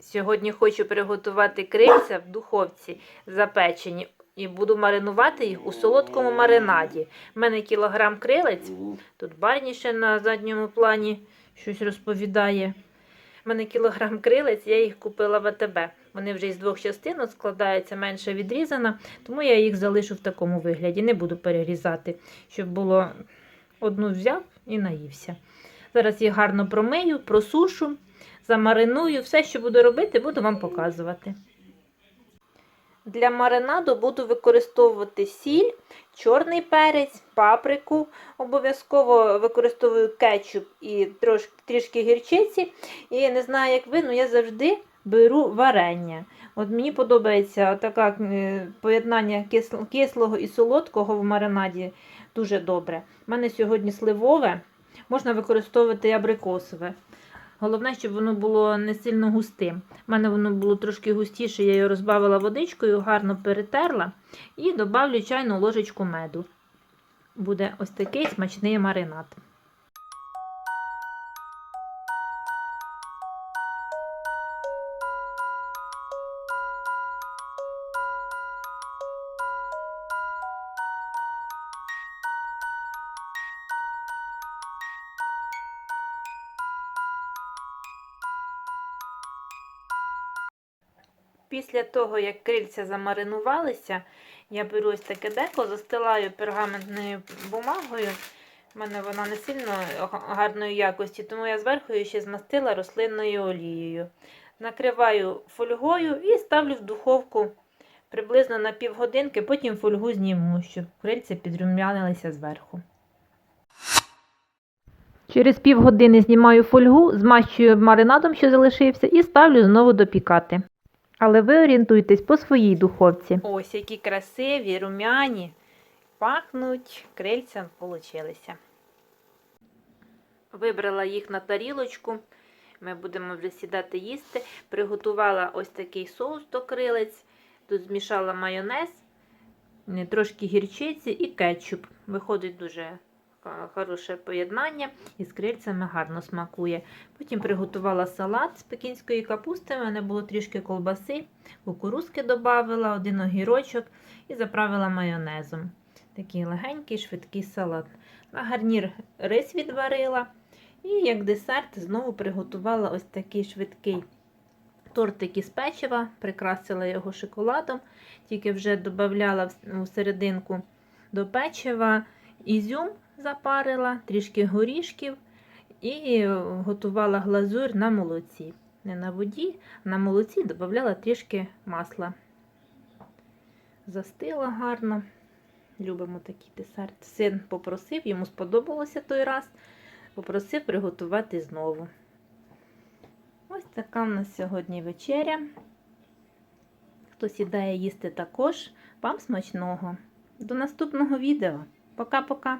Сьогодні хочу приготувати крильця в духовці запечені і буду маринувати їх у солодкому маринаді. У мене кілограм крилець, тут Барні ще на задньому плані щось розповідає. У мене кілограм крилець, я їх купила в АТБ. Вони вже із двох частин складаються, менше відрізана, тому я їх залишу в такому вигляді. Не буду перерізати, щоб було одну взяв і наївся. Зараз їх гарно промию, просушу, замариную. Все, що буду робити, буду вам показувати. Для маринаду буду використовувати сіль, чорний перець, паприку. Обов'язково використовую кетчуп і трошки, трішки гірчиці. І не знаю, як ви, але я завжди беру варення. От мені подобається таке поєднання кислого і солодкого в маринаді дуже добре. У мене сьогодні сливове, можна використовувати абрикосове. Головне, щоб воно було не сильно густим. У мене воно було трошки густіше, я його розбавила водичкою, гарно перетерла і додавлю чайну ложечку меду. Буде ось такий смачний маринад. Після того, як крильця замаринувалися, я беру ось таке деко, застилаю пергаментною бумагою. У мене вона не сильно гарної якості, тому я зверху її ще змастила рослинною олією. Накриваю фольгою і ставлю в духовку приблизно на півгодинки, потім фольгу зніму, щоб крильця підрум'янилися зверху. Через півгодини знімаю фольгу, змащую маринадом, що залишився, і ставлю знову допікати. Але ви орієнтуйтесь по своїй духовці. Ось які красиві, румяні, пахнуть, крильця получилися. Вибрала їх на тарілочку. Ми будемо вже сідати їсти. Приготувала ось такий соус до крилець. Тут змішала майонез, трошки гірчиці і кетчуп. Виходить дуже хороше поєднання і з крильцями гарно смакує. Потім приготувала салат з пекінської капусти. У мене було трішки колбаси, кукурузки додавила, один огірочок і заправила майонезом. Такий легенький, швидкий салат. На гарнір рис відварила. І як десерт знову приготувала ось такий швидкий тортик із печива, прикрасила його шоколадом, тільки вже додавала в серединку до печива ізюм запарила, трішки горішків і готувала глазурь на молоці. Не на воді, на молоці додавала трішки масла. Застила гарно. Любимо такий десерт. Син попросив, йому сподобалося той раз. Попросив приготувати знову. Ось така в нас сьогодні вечеря. Хто сідає їсти також, вам смачного. До наступного відео. Пока-пока!